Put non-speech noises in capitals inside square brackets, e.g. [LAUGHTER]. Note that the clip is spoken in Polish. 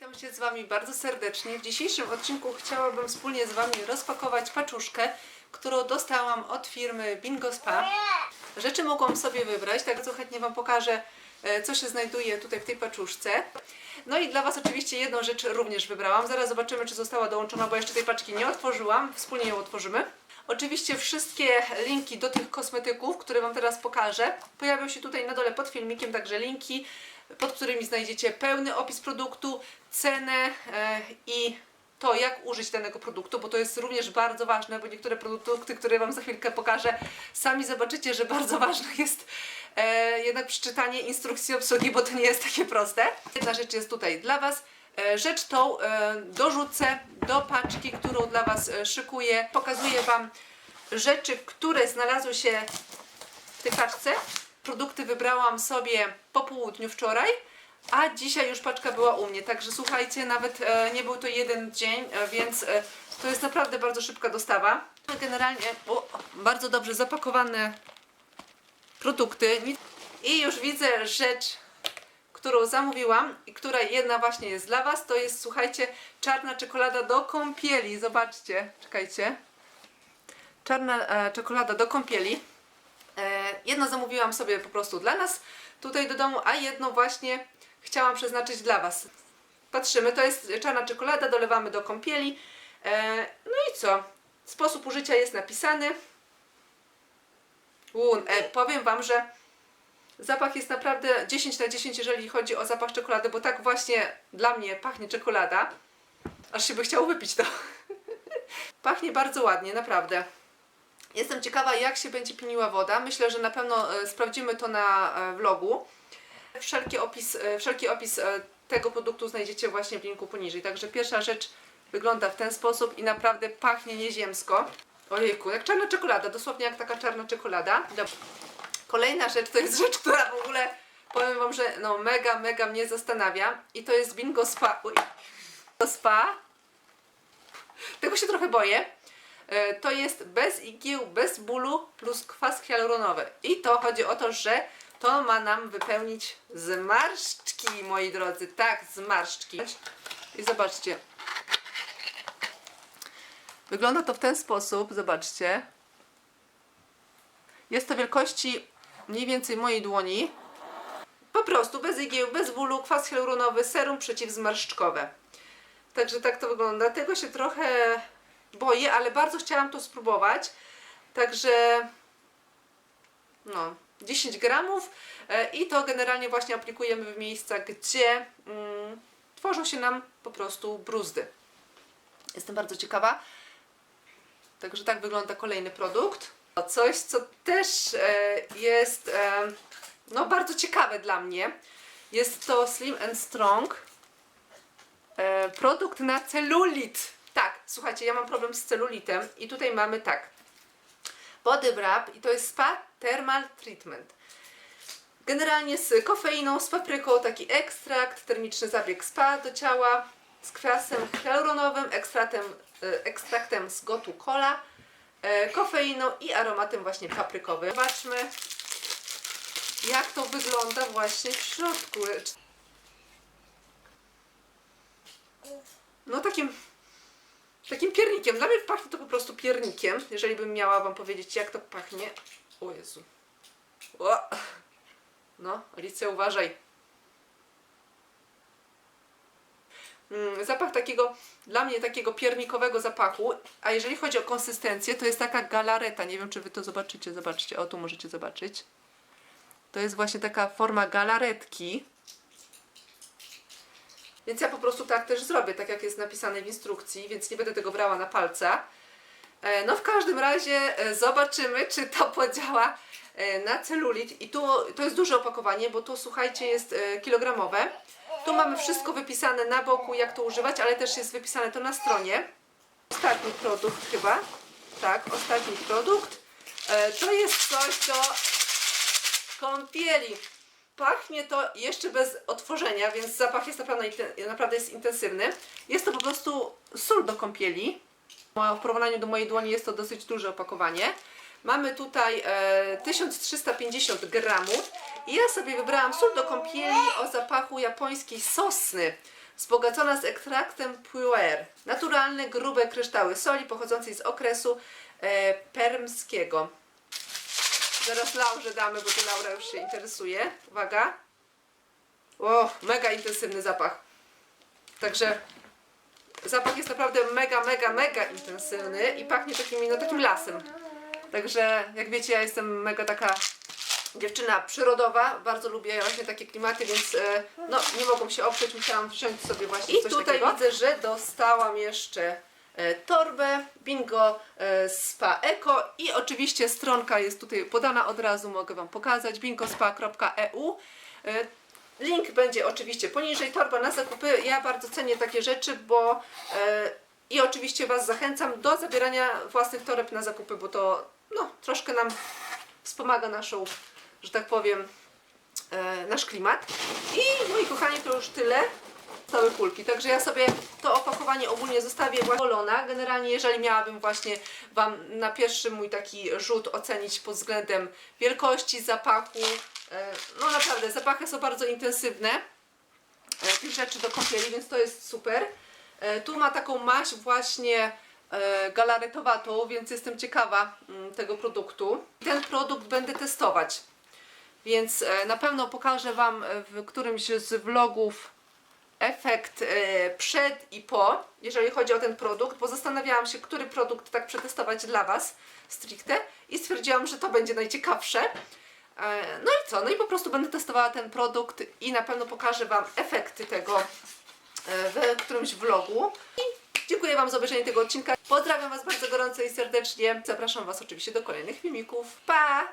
witam się z Wami bardzo serdecznie. W dzisiejszym odcinku chciałabym wspólnie z Wami rozpakować paczuszkę, którą dostałam od firmy Bingo Spa. Rzeczy mogłam sobie wybrać, tak bardzo chętnie Wam pokażę, e, co się znajduje tutaj w tej paczuszce. No i dla Was oczywiście jedną rzecz również wybrałam. Zaraz zobaczymy, czy została dołączona, bo jeszcze tej paczki nie otworzyłam. Wspólnie ją otworzymy. Oczywiście wszystkie linki do tych kosmetyków, które Wam teraz pokażę, pojawią się tutaj na dole pod filmikiem, także linki, pod którymi znajdziecie pełny opis produktu, cenę e, i to, jak użyć danego produktu, bo to jest również bardzo ważne, bo niektóre produkty, które Wam za chwilkę pokażę, sami zobaczycie, że bardzo [LAUGHS] ważne jest e, jednak przeczytanie instrukcji obsługi, bo to nie jest takie proste. Jedna rzecz jest tutaj dla Was. E, Rzecz tą e, dorzucę do paczki, którą dla Was e, szykuję. Pokazuję Wam rzeczy, które znalazły się w tej paczce. Produkty wybrałam sobie po południu wczoraj, a dzisiaj już paczka była u mnie. Także słuchajcie, nawet e, nie był to jeden dzień, e, więc e, to jest naprawdę bardzo szybka dostawa. Generalnie o, bardzo dobrze zapakowane produkty. I już widzę rzecz, którą zamówiłam i która jedna właśnie jest dla Was. To jest, słuchajcie, czarna czekolada do kąpieli. Zobaczcie, czekajcie. Czarna e, czekolada do kąpieli. Jedno zamówiłam sobie po prostu dla nas tutaj do domu, a jedno właśnie chciałam przeznaczyć dla Was. Patrzymy, to jest czarna czekolada, dolewamy do kąpieli. E, no i co? Sposób użycia jest napisany. U, e, powiem Wam, że zapach jest naprawdę 10 na 10, jeżeli chodzi o zapach czekolady, bo tak właśnie dla mnie pachnie czekolada. Aż się by chciało wypić to. [LAUGHS] pachnie bardzo ładnie, naprawdę. Jestem ciekawa, jak się będzie pieniła woda. Myślę, że na pewno e, sprawdzimy to na e, vlogu. Wszelki opis, e, wszelki opis tego produktu znajdziecie właśnie w linku poniżej. Także pierwsza rzecz wygląda w ten sposób i naprawdę pachnie nieziemsko. Ojejku, jak czarna czekolada, dosłownie jak taka czarna czekolada. Dobra. Kolejna rzecz to jest rzecz, która w ogóle powiem Wam, że no mega, mega mnie zastanawia i to jest Bingo Spa. Uj. Bingo Spa. Tego się trochę boję. E, To jest bez igieł, bez bólu plus kwas hialuronowy. I to chodzi o to, że to ma nam wypełnić zmarszczki, moi drodzy. Tak, zmarszczki. I zobaczcie. Wygląda to w ten sposób, zobaczcie. Jest to wielkości mniej więcej mojej dłoni. Po prostu bez igieł, bez bólu, kwas hialuronowy, serum przeciwzmarszczkowe. Także tak to wygląda. Tego się trochę boję, ale bardzo chciałam to spróbować. Także no, 10 gramów e, i to generalnie właśnie aplikujemy w miejscach, gdzie mm, tworzą się nam po prostu bruzdy. Jestem bardzo ciekawa. Także tak wygląda kolejny produkt. Coś, co też e, jest e, no, bardzo ciekawe dla mnie. Jest to Slim and Strong. E, produkt na celulit. Tak, słuchajcie, ja mam problem z celulitem i tutaj mamy tak. Body Wrap i to jest Spa Thermal Treatment. Generalnie z kofeiną, z papryką, taki ekstrakt, termiczny zabieg spa do ciała, z kwasem hialuronowym, ekstraktem, e, ekstraktem z gotu cola, e, kofeiną i aromatem właśnie paprykowym. Zobaczmy, jak to wygląda właśnie w środku. No takim, takim piernikiem. Dla mnie pachnie to po prostu piernikiem. Jeżeli bym miała Wam powiedzieć, jak to pachnie. O Jezu. O! No, Alicja, uważaj. Mm, zapach takiego, dla mnie takiego piernikowego zapachu, a jeżeli chodzi o konsystencję, to jest taka galareta. Nie wiem, czy Wy to zobaczycie. Zobaczcie, o tu możecie zobaczyć. To jest właśnie taka forma galaretki. Więc ja po prostu tak też zrobię, tak jak jest napisane w instrukcji, więc nie będę tego brała na palca. E, No w każdym razie e, zobaczymy, czy to [LAUGHS] podziała e, na celulit. I tu to jest duże opakowanie, bo tu słuchajcie jest kilogramowe. Tu mamy wszystko wypisane na boku, jak to używać, ale też jest wypisane to na stronie. Ostatni produkt chyba. Tak, ostatni produkt. To jest coś do kąpieli. Pachnie to jeszcze bez otworzenia, więc zapach jest naprawdę, jest intensywny. Jest to po prostu sól do kąpieli. W porównaniu do mojej dłoni jest to dosyć duże opakowanie. Mamy tutaj e, 1350 gramów i ja sobie wybrałam sól do kąpieli o zapachu japońskiej sosny. wzbogacona z ekstraktem puer. Naturalne, grube kryształy soli pochodzącej z okresu e, permskiego. Zaraz Laurze damy, bo tu Laura już się interesuje. Uwaga. O, mega intensywny zapach. Także zapach jest naprawdę mega, mega, mega intensywny i pachnie takim, no, takim lasem. Także jak wiecie, ja jestem mega taka dziewczyna przyrodowa, bardzo lubię właśnie takie klimaty, więc e, no nie mogłam się oprzeć, musiałam wziąć sobie właśnie I coś tutaj takiego. widzę, że dostałam jeszcze torbę Bingo e, Spa Eco i oczywiście stronka jest tutaj podana od razu, mogę Wam pokazać, bingospa.eu E, Link będzie oczywiście poniżej, torba na zakupy. Ja bardzo cenię takie rzeczy, bo e, i oczywiście Was zachęcam do zabierania własnych toreb na zakupy, bo to no, troszkę nam wspomaga naszą, że tak powiem, e, nasz klimat. I moi kochani, to już tyle. Całe kulki. Także ja sobie to opakowanie ogólnie zostawię wolona. Generalnie, jeżeli miałabym właśnie Wam na pierwszy mój taki rzut ocenić pod względem wielkości zapachu, e, no naprawdę, zapachy są bardzo intensywne e, tych rzeczy do kąpieli, więc to jest super. E, Tu ma taką maść właśnie galaretowatą, więc jestem ciekawa mm, tego produktu. Ten produkt będę testować, więc na pewno pokażę Wam w którymś z vlogów efekt e, przed i po, jeżeli chodzi o ten produkt, bo zastanawiałam się, który produkt tak przetestować dla Was stricte i stwierdziłam, że to będzie najciekawsze. E, No i co? No i po prostu będę testowała ten produkt i na pewno pokażę Wam efekty tego e, w którymś vlogu. I dziękuję Wam za obejrzenie tego odcinka. Pozdrawiam Was bardzo gorąco i serdecznie. Zapraszam Was oczywiście do kolejnych filmików. Pa!